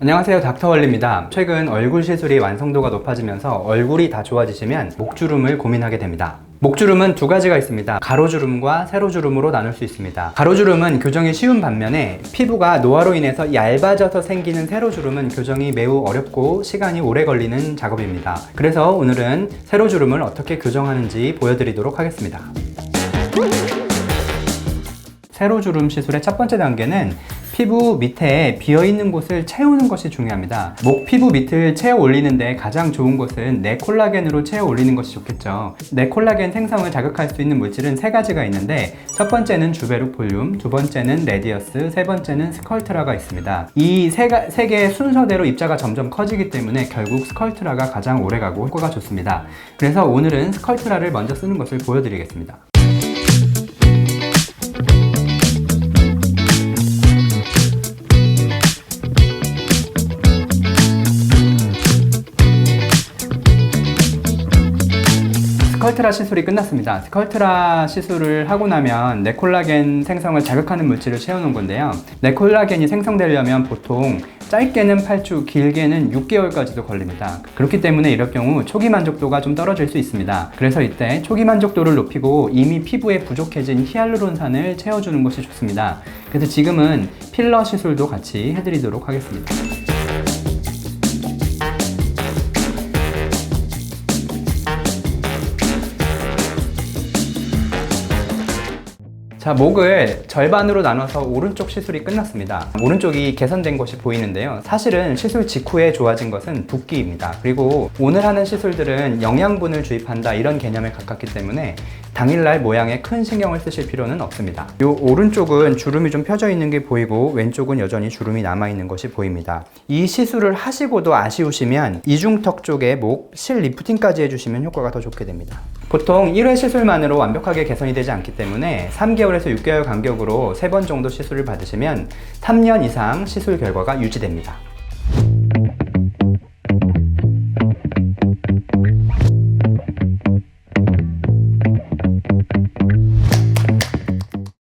안녕하세요. 닥터월리입니다. 최근 얼굴 시술이 완성도가 높아지면서 얼굴이 다 좋아지시면 목주름을 고민하게 됩니다. 목주름은 두 가지가 있습니다. 가로주름과 세로주름으로 나눌 수 있습니다. 가로주름은 교정이 쉬운 반면에 피부가 노화로 인해서 얇아져서 생기는 세로주름은 교정이 매우 어렵고 시간이 오래 걸리는 작업입니다. 그래서 오늘은 세로주름을 어떻게 교정하는지 보여드리도록 하겠습니다. 세로주름 시술의 첫 번째 단계는 피부 밑에 비어있는 곳을 채우는 것이 중요합니다. 목 피부 밑을 채워 올리는데 가장 좋은 곳은 내 콜라겐으로 채워 올리는 것이 좋겠죠. 내 콜라겐 생성을 자극할 수 있는 물질은 세 가지가 있는데 첫 번째는 주베룩 볼륨, 두 번째는 레디어스, 세 번째는 스컬트라가 있습니다. 이세 개의 순서대로 입자가 점점 커지기 때문에 결국 스컬트라가 가장 오래가고 효과가 좋습니다. 그래서 오늘은 스컬트라를 먼저 쓰는 것을 보여드리겠습니다. 스컬트라 시술이 끝났습니다. 스컬트라 시술을 하고 나면 네콜라겐 생성을 자극하는 물질을 채우는 건데요. 네콜라겐이 생성되려면 보통 짧게는 8주, 길게는 6개월까지도 걸립니다. 그렇기 때문에 이럴 경우 초기 만족도가 좀 떨어질 수 있습니다. 그래서 이때 초기 만족도를 높이고 이미 피부에 부족해진 히알루론산을 채워주는 것이 좋습니다. 그래서 지금은 필러 시술도 같이 해드리도록 하겠습니다. 자, 목을 절반으로 나눠서 오른쪽 시술이 끝났습니다. 오른쪽이 개선된 것이 보이는데요. 사실은 시술 직후에 좋아진 것은 붓기입니다. 그리고 오늘 하는 시술들은 영양분을 주입한다 이런 개념에 가깝기 때문에 당일날 모양에 큰 신경을 쓰실 필요는 없습니다. 이 오른쪽은 주름이 좀 펴져 있는 게 보이고 왼쪽은 여전히 주름이 남아 있는 것이 보입니다. 이 시술을 하시고도 아쉬우시면 이중턱 쪽에 목, 실 리프팅까지 해주시면 효과가 더 좋게 됩니다. 보통 1회 시술만으로 완벽하게 개선이 되지 않기 때문에 3개월에서 6개월 간격으로 3번 정도 시술을 받으시면 3년 이상 시술 결과가 유지됩니다.